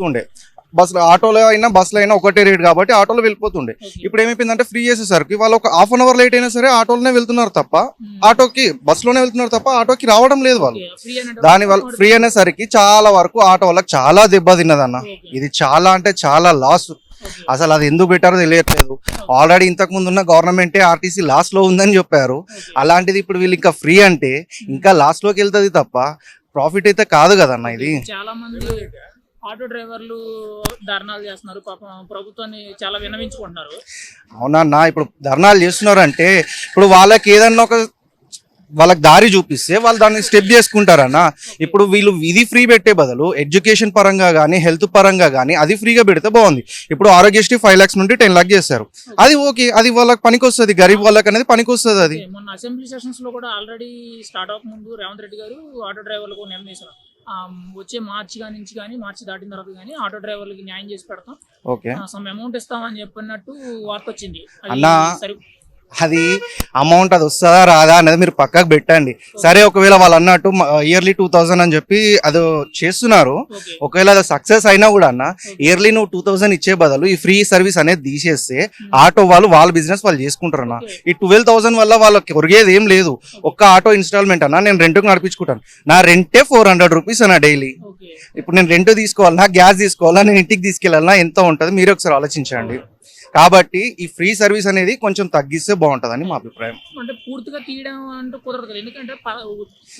వెళ్ళిపోతుండే. బస్సులో ఆటోలో అయినా బస్సులో అయినా ఒకటే రేట్ కాబట్టి ఆటోలో వెళ్ళిపోతుండే. ఇప్పుడు ఏమైపోయిందంటే ఫ్రీ చేసేసరికి వాళ్ళు ఒక హాఫ్ అన్ అవర్ లేట్ అయినా సరే ఆటోలోనే వెళ్తున్నారు తప్ప ఆటోకి బస్సులోనే వెళ్తున్నారు తప్ప ఆటోకి రావడం లేదు వాళ్ళు. దాని వల్ల ఫ్రీ అనేసరికి చాలా వరకు ఆటో వాళ్ళకి చాలా దెబ్బ తిన్నదన్న. ఇది చాలా అంటే చాలా లాస్ అసలు అది ఎందుకు పెట్టారో తెలియట్లేదు. ఆల్రెడీ ఇంతకు ముందు ఉన్న గవర్నమెంటే ఆర్టీసీ లాస్ట్లో ఉందని చెప్పారు. అలాంటిది ఇప్పుడు వీళ్ళు ఇంకా ఫ్రీ అంటే ఇంకా లాస్ట్లోకి వెళ్తుంది తప్ప ప్రాఫిట్ అయితే కాదు కదన్న ఇది. చాలా మంది ఆటో డ్రైవర్లు ధర్నాలు చేస్తున్నారు. పాపం ప్రభుత్వాన్ని చాలా వినవించుకుంటున్నారు. అవునన్నా ఇప్పుడు ధర్నాలు చేస్తున్నారు అంటే ఇప్పుడు వాళ్ళకి ఏదన్నా ఒక వాళ్ళకి దారి చూపిస్తే వాళ్ళు దాన్ని స్టెప్ చేసుకుంటారన్న ఇప్పుడు వీళ్ళు ఇది ఫ్రీ పెట్టే బదులు ఎడ్యుకేషన్ పరంగా కానీ హెల్త్ పరంగా కానీ అది ఫ్రీగా పెడితే బాగుంది. ఇప్పుడు ఆరోగ్యశ్రీ ఫైవ్ లాక్స్ నుండి టెన్ లాక్ చేస్తారు అది ఓకే. అది వాళ్ళకి పనికి వస్తుంది గరీబ్ వాళ్ళకి అనేది పనికి వస్తుంది అది. మొన్న అసెంబ్లీ సెషన్స్లో కూడా ఆల్రెడీ స్టార్ట్ అవ్వక ముందు రేవంత్ రెడ్డి గారు ఆటో డ్రైవర్లకు నిర్ణయించారు వచ్చే మార్చి కానీ నుంచి కానీ మార్చి దాటిన తర్వాత కానీ ఆటో డ్రైవర్లకి న్యాయం చేసి పెడతాం. ఓకే. సమ్ అమౌంట్ ఇస్తామని చెప్పినట్టు వార్త వచ్చింది. సరి అది అమౌంట్ అది వస్తుందా రాదా అనేది మీరు పక్కకు పెట్టండి. సరే ఒకవేళ వాళ్ళు అన్నట్టు ఇయర్లీ టూ థౌసండ్ అని చెప్పి అది చేస్తున్నారు. ఒకవేళ అది సక్సెస్ అయినా కూడా అన్న ఇయర్లీ నువ్వు టూ థౌసండ్ ఇచ్చే బదులు ఈ ఫ్రీ సర్వీస్ అనేది తీసేస్తే ఆటో వాళ్ళు వాళ్ళ బిజినెస్ వాళ్ళు చేసుకుంటారు అన్న. ఈ ట్వెల్వ్ థౌసండ్ వల్ల వాళ్ళకి ఒరిగేది ఏం లేదు. ఒక్క ఆటో ఇన్స్టాల్మెంట్ అన్న నేను రెంట్కి నడిపించుకుంటాను. నా రెంటే ఫోర్ హండ్రెడ్ రూపీస్ అన్న డైలీ ఇప్పుడు నేను రెంట్ తీసుకోవాలన్నా గ్యాస్ తీసుకోవాలా నేను ఇంటికి తీసుకెళ్ళాలన్నా ఎంత ఉంటుంది మీరు ఒకసారి ఆలోచించండి. కాబట్టి ఈ ఫ్రీ సర్వీస్ అనేది కొంచెం తగ్గిస్తే బాగుంటుందని మా అభిప్రాయం. అంటే పూర్తిగా తీయడం అంటే కుదరదు. కదా ఎందుకంటే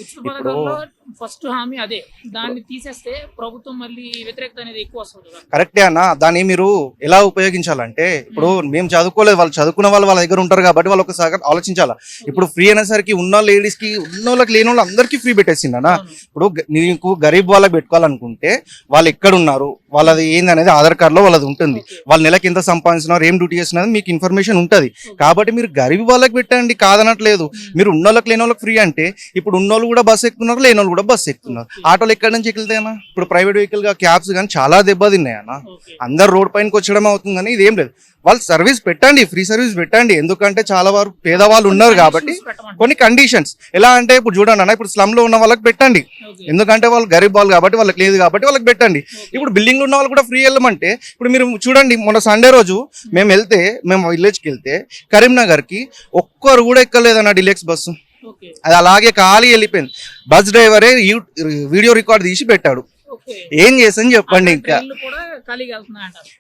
ఉచిత పథకాల్లో ఫస్ట్ హామీ అదే. దాన్ని తీసేస్తే ప్రభుత్వం మళ్ళీ వ్యతిరేకత అనేది ఎక్కువ వస్తుంది కదా. కరెక్టే అన్న. దాన్ని మీరు ఎలా ఉపయోగించాలంటే ఇప్పుడు మేము. చదువుకోలేదు వాళ్ళు చదువుకున్న వాళ్ళు వాళ్ళ దగ్గర ఉంటారు కాబట్టి వాళ్ళు ఒకసారి ఆలోచించాలా. ఇప్పుడు ఫ్రీ అనేసరికి ఉన్న లేడీస్కి ఉన్న వాళ్ళకి లేని వాళ్ళు అందరికీ ఫ్రీ పెట్టేసింది అన్న. ఇప్పుడు నీకు గరీబ్ వాళ్ళకి పెట్టుకోవాలనుకుంటే వాళ్ళు ఎక్కడ ఉన్నారు? వాళ్ళది ఏంది అనేది ఆధార్ కార్డ్లో వాళ్ళది ఉంటుంది. వాళ్ళు నెలకి ఎంత సంపాదిస్తున్నారు ఏం డ్యూటీ చేస్తున్నారు మీకు ఇన్ఫర్మేషన్ ఉంటుంది. కాబట్టి మీరు గరీబ్ వాళ్ళకి పెట్టండి కాదనట్లేదు మీరు ఉన్న వాళ్ళకి లేని వాళ్ళకి ఫ్రీ అంటే ఇప్పుడు ఉన్నోళ్ళు కూడా బస్ ఎక్కుతున్నారు లేని వాళ్ళు కూడా బస్ ఎక్కుతున్నారు. ఆటోలు ఎక్కడి నుంచి ఎక్కుతాయన్నా? ఇప్పుడు ప్రైవేట్ వెహికల్గా క్యాబ్స్ కానీ చాలా దెబ్బతిన్నాయన్న. అందరు రోడ్ పైనకి వచ్చడం అవుతుంది కానీ ఇదేం లేదు. వాళ్ళు సర్వీస్ పెట్టండి ఫ్రీ సర్వీస్ పెట్టండి. ఎందుకంటే చాలా వారు పేదవాళ్ళు ఉన్నారు కాబట్టి. కొన్ని కండిషన్స్ ఎలా అంటే ఇప్పుడు చూడండి అన్న ఇప్పుడు స్లమ్లో ఉన్న వాళ్ళకి పెట్టండి. ఎందుకంటే వాళ్ళు గరీబ్ వాళ్ళు కాబట్టి వాళ్ళకి లేదు కాబట్టి వాళ్ళకి పెట్టండి. ఇప్పుడు బిల్డింగ్ ఉన్న వాళ్ళు కూడా ఫ్రీ వెళ్ళమంటే ఇప్పుడు మీరు చూడండి మొన్న సండే రోజు మేము వెళ్తే మేము విలేజ్కి వెళ్తే కరీంనగర్కి ఒక్కరు కూడా ఎక్కలేదన్న డిలెక్స్ బస్సు అది అలాగే ఖాళీ వెళ్ళిపోయింది. బస్ డ్రైవరే యూ- వీడియో రికార్డ్ తీసి పెట్టాడు. ఏం చేసని చెప్పండి ఇంకా.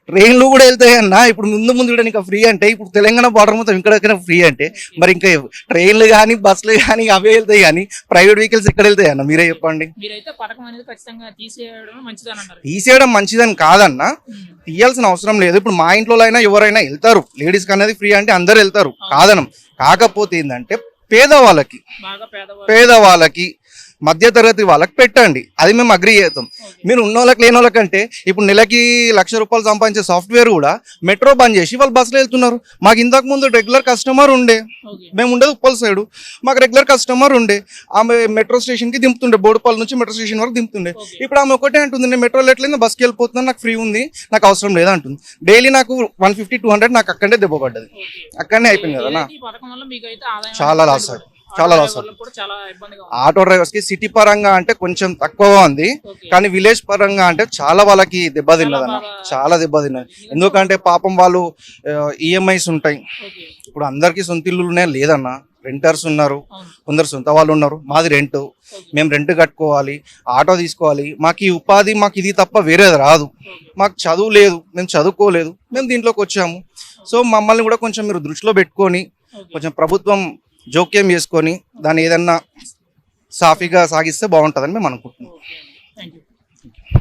ట్రైన్లు కూడా వెళ్తాయి అన్న. ఇప్పుడు ముందు ముందు కూడా ఇంకా ఫ్రీ అంటే ఇప్పుడు తెలంగాణ బార్డర్ మొత్తం ఇక్కడ ఫ్రీ అంటే మరి ఇంకా ట్రైన్లు కానీ బస్సులు కానీ అవే వెళ్తాయి కానీ ప్రైవేట్ వెహికల్స్ ఎక్కడ వెళ్తాయి అన్న? మీరే చెప్పండి. తీసేయడం మంచిదని కాదన్న. తీయాల్సిన అవసరం లేదు. ఇప్పుడు మా ఇంట్లో అయినా ఎవరైనా వెళ్తారు. లేడీస్ అనేది ఫ్రీ అంటే అందరు వెళ్తారు. కాదనం. కాకపోతే ఏంటంటే పేదవాళ్ళకి. పేదవాళ్ళకి మధ్యతరగతి వాళ్ళకి పెట్టండి. అది మేము అగ్రి చేస్తాం. మీరు ఉన్న వాళ్ళకి లేని వాళ్ళకంటే ఇప్పుడు నెలకి లక్ష రూపాయలు సంపాదించే సాఫ్ట్వేర్ కూడా మెట్రో బంద్ చేసి వాళ్ళు బస్సులో వెళ్తున్నారు. మాకు ఇంతకు ముందు రెగ్యులర్ కస్టమర్ ఉండే. మేము ఉండేది ఉప్పల్ సైడ్ మాకు రెగ్యులర్ కస్టమర్ ఉండే. ఆమె మెట్రో స్టేషన్కి దింపుతుండే. బోడుపల్లి నుంచి మెట్రో స్టేషన్ వరకు దింపుతుండే. ఇప్పుడు ఆమె ఒకటే అంటుంది నేను మెట్రో ఎట్లయింది బస్కి వెళ్ళిపోతున్నాను నాకు ఫ్రీ ఉంది నాకు అవసరం లేదా అంటుంది. డైలీ నాకు వన్ ఫిఫ్టీ టూ హండ్రెడ్ నాకు అక్కడే దెబ్బ పడ్డది. అక్కడనే అయిపోయింది కదా చాలా లాస్. చాలా లాస్ ఆటో డ్రైవర్స్కి సిటీ పరంగా అంటే కొంచెం తక్కువగా ఉంది. కానీ విలేజ్ పరంగా అంటే చాలా వాళ్ళకి దెబ్బతిన్నదన్న చాలా దెబ్బతిన్నది ఎందుకంటే పాపం వాళ్ళు ఈఎంఐస్ ఉంటాయి. ఓకే. ఇప్పుడు అందరికీ సొంత ఇల్లునే లేదన్న. రెంటర్స్ ఉన్నారు. కొందరు సొంత వాళ్ళు ఉన్నారు. మాది రెంట్ మేము రెంట్ కట్టుకోవాలి ఆటో తీసుకోవాలి. మాకు ఈ ఉపాధి మాకు ఇది తప్ప వేరేది రాదు. మాకు చదువు లేదు. మేము చదువుకోలేదు. మేము దీంట్లోకి వచ్చాము. సో మమ్మల్ని కూడా కొంచెం మీరు దృష్టిలో పెట్టుకొని. కొంచెం ప్రభుత్వం జోక్యం చేసుకొని దాన్ని ఏదన్నా సాఫీగా సాగిస్తే బాగుంటుందని మేము అనుకుంటున్నాం. Thank you